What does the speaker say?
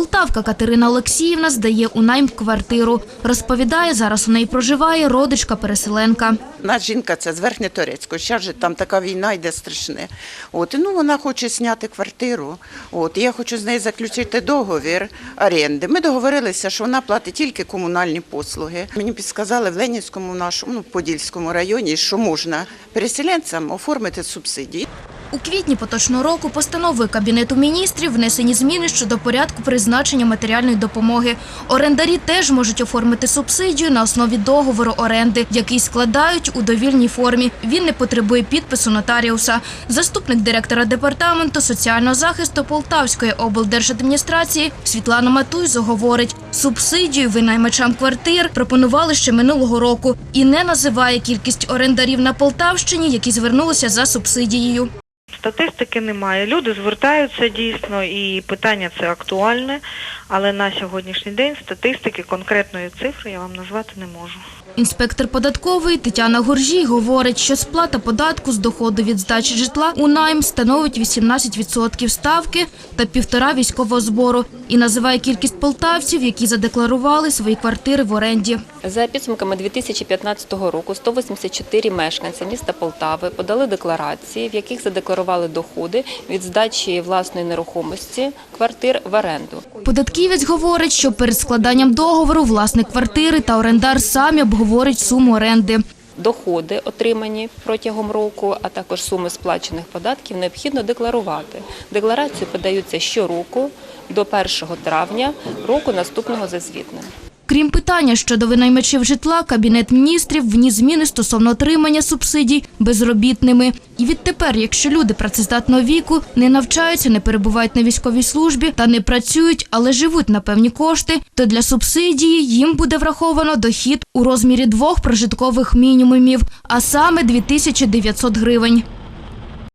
Полтавка Катерина Олексіївна здає у найм квартиру. Розповідає, зараз у неї проживає родичка-переселенка. Наша жінка це з Верхньоторецького. Зараз же там така війна йде страшне. От, ну, вона хоче зняти квартиру. От, я хочу з нею заключити договір оренди. Ми договорилися, що вона платить тільки комунальні послуги. Мені підсказали в Ленінському, нашому, ну, Подільському районі, що можна переселенцям оформити субсидії. У квітні поточного року постановою Кабінету міністрів внесені зміни щодо порядку призначення матеріальної допомоги. Орендарі теж можуть оформити субсидію на основі договору оренди, який складають у довільній формі. Він не потребує підпису нотаріуса. Заступник директора департаменту соціального захисту Полтавської облдержадміністрації Світлана Матуйзо говорить, субсидію винаймачам квартир пропонували ще минулого року і не називає кількість орендарів на Полтавщині, які звернулися за субсидією. Статистики немає. Люди звертаються дійсно і питання це актуальне, але на сьогоднішній день статистики конкретної цифри я вам назвати не можу. Інспектор податкової Тетяна Горжій говорить, що сплата податку з доходу від здачі житла у найм становить 18% ставки та півтора військового збору і називає кількість полтавців, які задекларували свої квартири в оренді. За підсумками 2015 року 184 мешканці міста Полтави подали декларації, в яких задекларували доходи від здачі власної нерухомості квартир в оренду. Податківець говорить, що перед складанням договору власник квартири та орендар самі обговорять суму оренди. Доходи, отримані протягом року, а також суми сплачених податків, необхідно декларувати. Декларації подаються щороку до 1 травня року наступного за звітним. Крім питання щодо винаймачів житла, Кабінет міністрів вніс зміни стосовно отримання субсидій безробітними. І відтепер, якщо люди працездатного віку не навчаються, не перебувають на військовій службі та не працюють, але живуть на певні кошти, то для субсидії їм буде враховано дохід у розмірі двох прожиткових мінімумів, а саме 2900 гривень.